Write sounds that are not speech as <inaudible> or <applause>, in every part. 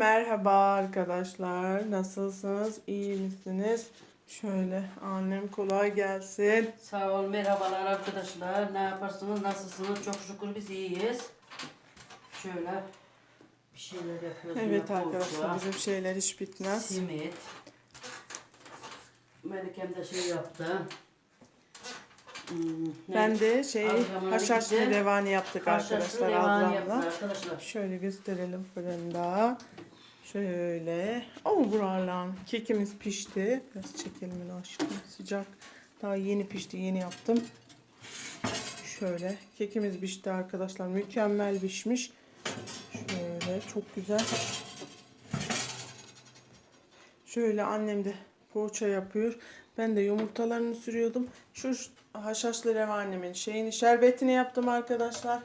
merhaba arkadaşlar. Nasılsınız? İyi misiniz? Şöyle annem kolay gelsin. Sağ ol, merhabalar arkadaşlar. Ne yaparsınız, nasılsınız? Çok şükür biz iyiyiz. Şöyle bir şeyler yapıyoruz. Evet arkadaşlar bizim şeyler hiç bitmez. Simit. Melikem de şey yaptı. Hmm? Ben de şey haşhaşlı revani yaptık Haşhaşlı arkadaşlar ablamla. arkadaşlar. Şöyle gösterelim fırında. Şöyle. Oh buralan. Kekimiz pişti. Biraz çekelim aşkım. Sıcak. Daha yeni pişti. Yeni yaptım. Şöyle. Kekimiz pişti arkadaşlar. Mükemmel pişmiş. Şöyle. Çok güzel. Şöyle annem de poğaça yapıyor. Ben de yumurtalarını sürüyordum. Şu haşhaşlı revanemin şeyini şerbetini yaptım arkadaşlar.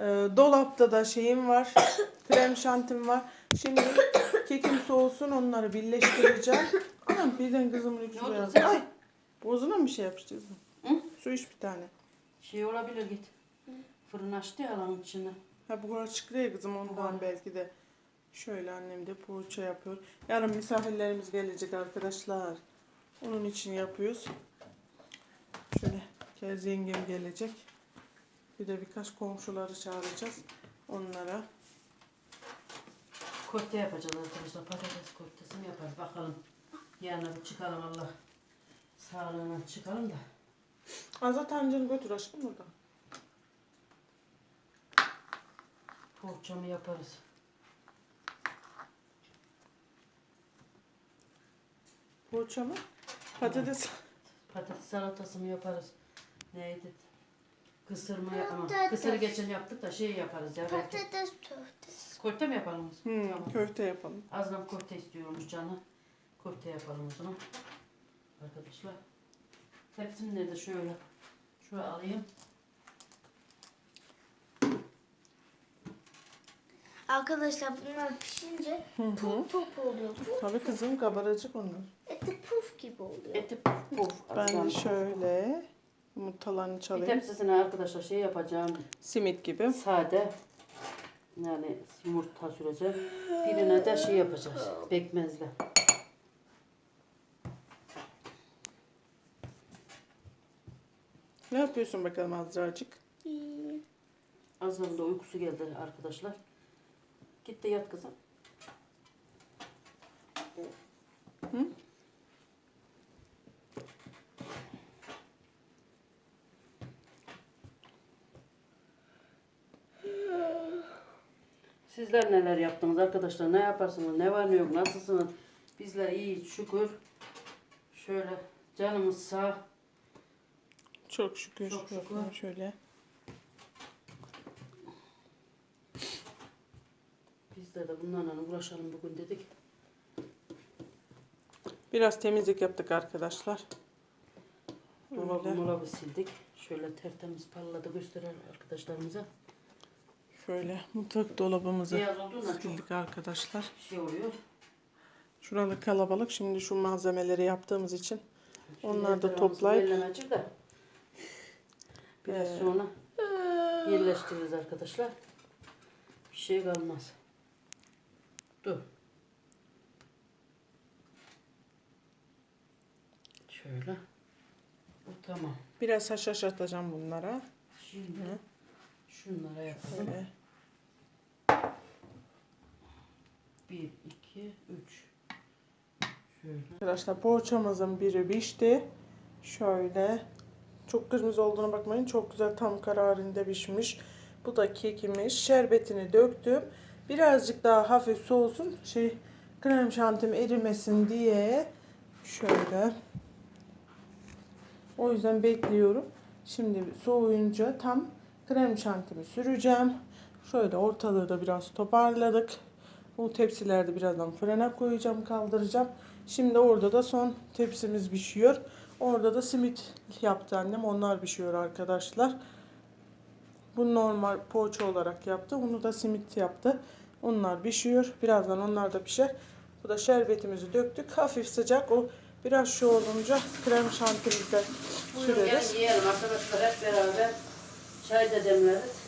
Ee, dolapta da şeyim var. <coughs> krem şantim var. Şimdi <coughs> kekim soğusun onları birleştireceğim. <coughs> Anam birden kızımın Ne oldu kızım? Ay bozuna mı bir şey yapıştırdın? Hı? Su iç bir tane. Şey olabilir git. Fırın açtı ya alanın içine. Ha bu kadar çıktı ya kızım ondan Var. belki de. Şöyle annem de poğaça yapıyor. Yarın misafirlerimiz gelecek arkadaşlar. Onun için yapıyoruz. Şöyle Kez yengem gelecek. Bir de birkaç komşuları çağıracağız. Onlara. Köfte yapacağız arkadaşlar. Patates köftesi mi yaparız bakalım. Yarın bir çıkalım Allah. Sağlığına çıkalım da. Azat amcanı götür aşkım burada. Poğaça mı yaparız? Poğaça mı? Patates. Patates salatası mı yaparız? Neydi? Kısır mı ama Patates. kısırı geçen yaptık da şey yaparız ya belki. Patates köftesi. Köfte mi yapalım? biz? Hmm, Tamam. köfte yapalım. Azlam köfte istiyormuş canı. Köfte yapalım o zaman. Arkadaşlar. Tepsim nerede şöyle. Şöyle alayım. Arkadaşlar bunlar pişince Hı hı. puf puf oluyor. Puf. Tabii kızım kabaracak onlar. Eti puf gibi oluyor. Eti puf puf. Ben Azlam. de şöyle yumurtalarını Bir çalayım. tepsisine arkadaşlar şey yapacağım. Simit gibi. Sade. Yani yumurta süreceğim. Birine de şey yapacağız. Pekmezle. Ne yapıyorsun bakalım? Hmm. Azlam'ın da uykusu geldi arkadaşlar. Git de yat kızım. Sizler neler yaptınız arkadaşlar? Ne yaparsınız? Ne var ne yok? Nasılsınız? Bizler iyi şükür. Şöyle canımız sağ. Çok şükür. Çok şükür. Yapalım Şöyle. Bizler de bunlarla uğraşalım bugün dedik. Biraz temizlik yaptık arkadaşlar. Dolabı molabı sildik. Şöyle tertemiz parladı gösterelim arkadaşlarımıza. Şöyle mutfak dolabımızı sildik arkadaşlar. şey oluyor. Şuralı kalabalık. Şimdi şu malzemeleri yaptığımız için Onları da toplayıp- biraz Ee, sonra yerleştiririz arkadaşlar. Bir şey kalmaz. Dur. Şöyle. Bu tamam. biraz haşhaş atacağım bunlara. Şimdi şunlara yapalım. Şöyle. Bir, iki, üç. Şöyle. Arkadaşlar poğaçamızın biri pişti. Şöyle. Çok kırmızı olduğuna bakmayın. Çok güzel tam kararında pişmiş. Bu da kekimiz. Şerbetini döktüm. Birazcık daha hafif soğusun. Şey krem şantim erimesin diye. Şöyle. O yüzden bekliyorum. Şimdi soğuyunca tam krem şantimi süreceğim. Şöyle ortalığı da biraz toparladık. Bu tepsilerde birazdan fırına koyacağım, kaldıracağım. Şimdi orada da son tepsimiz pişiyor. Orada da simit yaptı annem. Onlar pişiyor arkadaşlar. Bu normal poğaça olarak yaptı. Onu da simit yaptı. Onlar pişiyor. Birazdan onlar da pişer. Bu da şerbetimizi döktük. Hafif sıcak. O biraz şu olunca krem şantimizde Buyurun süreriz. gelin yiyelim arkadaşlar hep beraber. Çay da demleriz.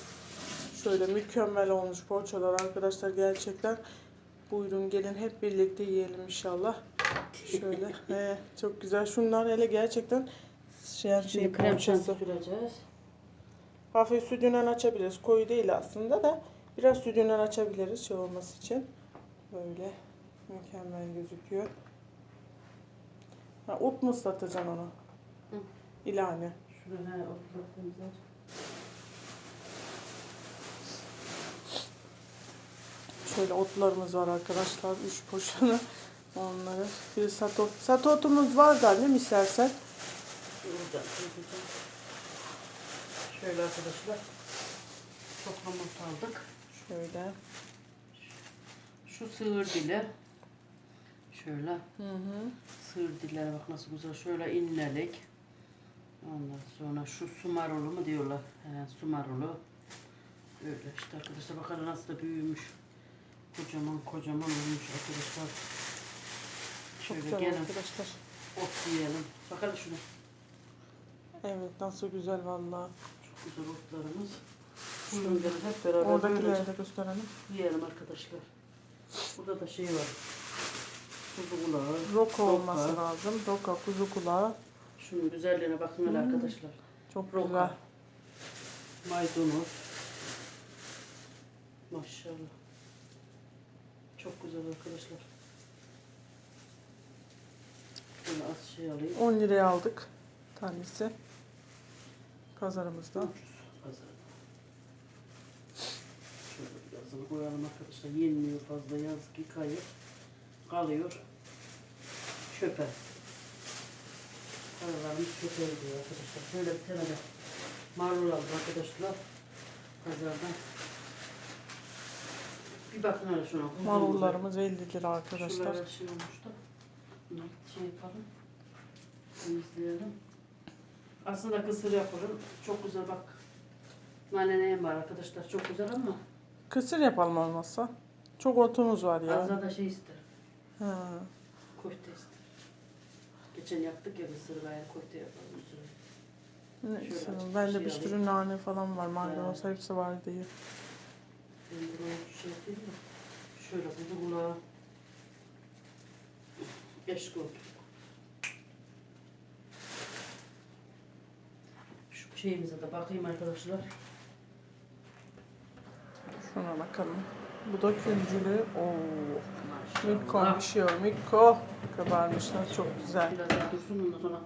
Şöyle mükemmel olmuş poğaçalar arkadaşlar gerçekten. Buyurun gelin hep birlikte yiyelim inşallah. Şöyle. <laughs> He, çok güzel. Şunlar hele gerçekten şey, şey Şimdi krem poğaçası. süreceğiz. Hafif sütünden açabiliriz. Koyu değil aslında da biraz sütünden açabiliriz şey olması için. Böyle mükemmel gözüküyor. Ha, ot mu ıslatacaksın onu? Hı. İlane. Şuraya otlattığımız yer. Şöyle otlarımız var arkadaşlar. Üç poşanı. Onları bir sato. Sato otumuz var da annem istersen. Koyacağım. Şöyle arkadaşlar. Toplamız aldık. Şöyle. Şu sığır dili. Şöyle. Hı hı. Sığır dillere bak nasıl güzel. Şöyle inlelik. Ondan sonra şu su marulu mu diyorlar. He, su marulu. Öyle işte arkadaşlar bakın nasıl da büyümüş. Kocaman kocaman olmuş arkadaşlar. Çok Şöyle güzel gelin arkadaşlar. ot yiyelim. Bakalım şuna. Evet nasıl güzel vallahi. Çok güzel otlarımız. Bunları hep beraber Oradakileri böylece de gösterelim. yiyelim arkadaşlar. Burada da şey var. Kuzu kulağı. Roka Roka. olması lazım. Roka kuzu kulağı. Şunun güzelliğine bakın hele arkadaşlar. Çok Roka. güzel. Maydanoz. Maşallah. Çok güzel arkadaşlar. Şöyle az şey alayım. 10 liraya aldık tanesi. Pazarımızda. Pazarda. Şöyle birazını koyalım arkadaşlar. Yenmiyor fazla yazık yıkayıp kalıyor. Çöpe. Paralarımız çöpe gidiyor arkadaşlar. Şöyle bir tane de marul aldım arkadaşlar. Pazardan. Bir bakın hele şuna. huzur Marullarımız 50 lira arkadaşlar. Şuralara şey olmuş da. Şey yapalım. Temizleyelim. Aslında kısır yaparım. Çok güzel bak. Nanenem var arkadaşlar. Çok güzel ama Kısır yapalım olmazsa. Çok otumuz var ya. Azra da şey ister. Ha. Köfte ister. Geçen yaptık ya kısır veya köfte yapalım. Neyse. Şöyle bir Bende şey bir sürü nane falan var. Maydanoz hepsi var diye. Ben buraya şey yapayım da. Şöyle kuzu kulağı. Eşkot. Şu şeyimize de bakayım arkadaşlar. Şuna bakalım. Bu da küncülü. Oo. Mikko Maşallah. pişiyor. Mikko. Kabarmışlar. Çok güzel. Biraz daha dursun ondan sonra.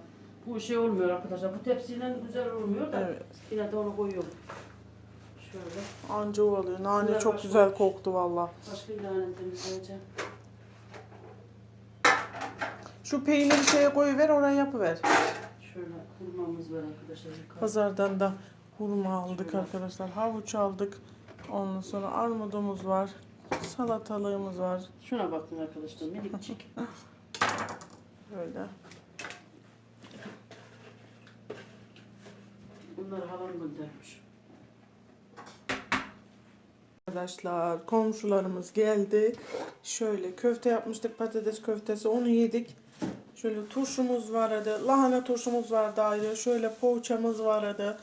Bu şey olmuyor arkadaşlar. Bu tepsiyle güzel olmuyor da. Evet. Yine de onu koyuyorum. Şöyle. Anca o alıyor. Nane Bunlar çok başka- güzel koktu valla. Başka bir tane temizleyeceğim. Şu peyniri şeye koyuver oraya yapıver. Şöyle hurmamız var arkadaşlar. Yukarı. Pazardan da hurma aldık Şöyle. arkadaşlar. Havuç aldık. Ondan sonra armudumuz var. Salatalığımız var. Şuna bakın arkadaşlar minikçik. <laughs> Böyle. Bunları halam göndermiş. Arkadaşlar komşularımız geldi. Şöyle köfte yapmıştık patates köftesi onu yedik. Şöyle turşumuz vardı. Lahana turşumuz vardı ayrı. Şöyle poğaçamız vardı.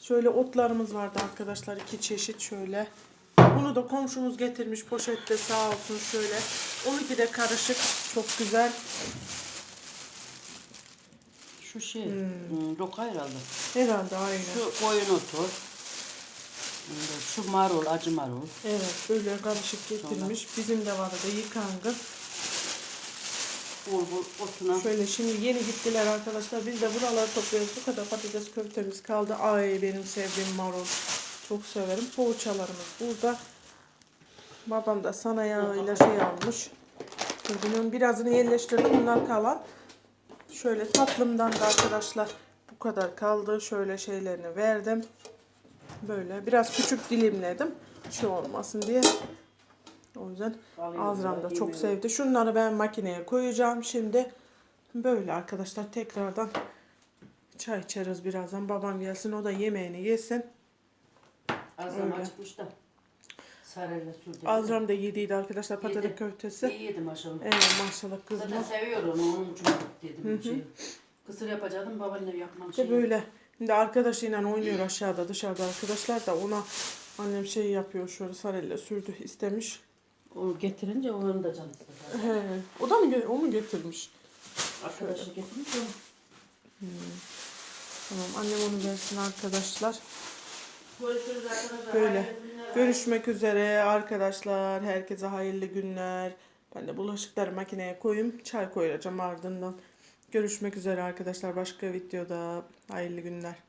Şöyle otlarımız vardı arkadaşlar iki çeşit şöyle. Bunu da komşumuz getirmiş poşette sağ olsun şöyle. 12 de karışık. Çok güzel. Şu şey, hmm. roka herhalde. Herhalde aynı. Şu koyun otu. Şu marul, acı marul. Evet böyle karışık getirmiş. Bizim de vardı yıkangı. Bulgur otuna. Şöyle şimdi yeni gittiler arkadaşlar. Biz de buraları topluyoruz. Bu kadar patates köftemiz kaldı. Ay benim sevdiğim marul. Çok severim. Poğaçalarımız burada. Babam da sana yağıyla şey almış. Bunun birazını yerleştirdim. Bunlar kalan. Şöyle tatlımdan da arkadaşlar bu kadar kaldı. Şöyle şeylerini verdim. Böyle biraz küçük dilimledim. Şey olmasın diye. O yüzden Azram da çok sevdi. Şunları ben makineye koyacağım şimdi. Böyle arkadaşlar tekrardan çay içeriz birazdan. Babam gelsin o da yemeğini yesin. Azram Öyle. acıkmış da. Sarayla sürdü. Azram da yediydi arkadaşlar patates Yedi. köftesi. İyi yedi maşallah. Evet maşallah Zaten kızım. seviyor onu, onun için dedim. Şey. Kısır yapacaktım, babaanne yapmam şey. İşte böyle. Şimdi arkadaşıyla oynuyor aşağıda dışarıda arkadaşlar da ona annem şey yapıyor şöyle sarıyla sürdü istemiş. Onu getirince onun da canı sıkılır. He. O da mı o mu getirmiş? Arkadaşı getirmiş onu. Tamam annem onu versin arkadaşlar. Görüşürüz arkadaşlar. Böyle. Görüşmek üzere arkadaşlar. Herkese hayırlı günler. Ben de bulaşıkları makineye koyayım. Çay koyacağım ardından. Görüşmek üzere arkadaşlar. Başka videoda hayırlı günler.